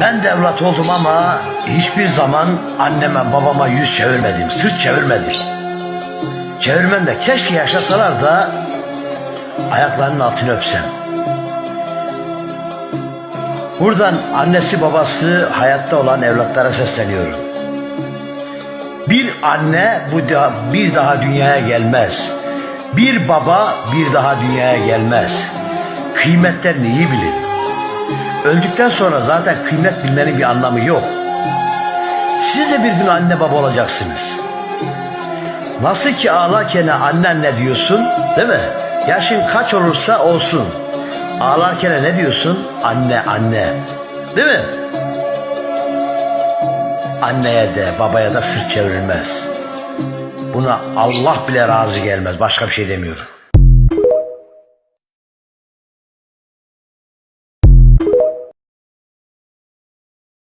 Ben de evlat oldum ama hiçbir zaman anneme babama yüz çevirmedim, sırt çevirmedim. Çevirmem de keşke yaşasalar da ayaklarının altını öpsem. Buradan annesi babası hayatta olan evlatlara sesleniyorum. Bir anne bu da, bir daha dünyaya gelmez. Bir baba bir daha dünyaya gelmez. Kıymetlerini iyi bilin. Öldükten sonra zaten kıymet bilmenin bir anlamı yok. Siz de bir gün anne baba olacaksınız. Nasıl ki ağlarken annen ne diyorsun değil mi? Yaşın kaç olursa olsun. Ağlarken ne diyorsun? Anne anne. Değil mi? Anneye de babaya da sırt çevrilmez. Buna Allah bile razı gelmez. Başka bir şey demiyorum.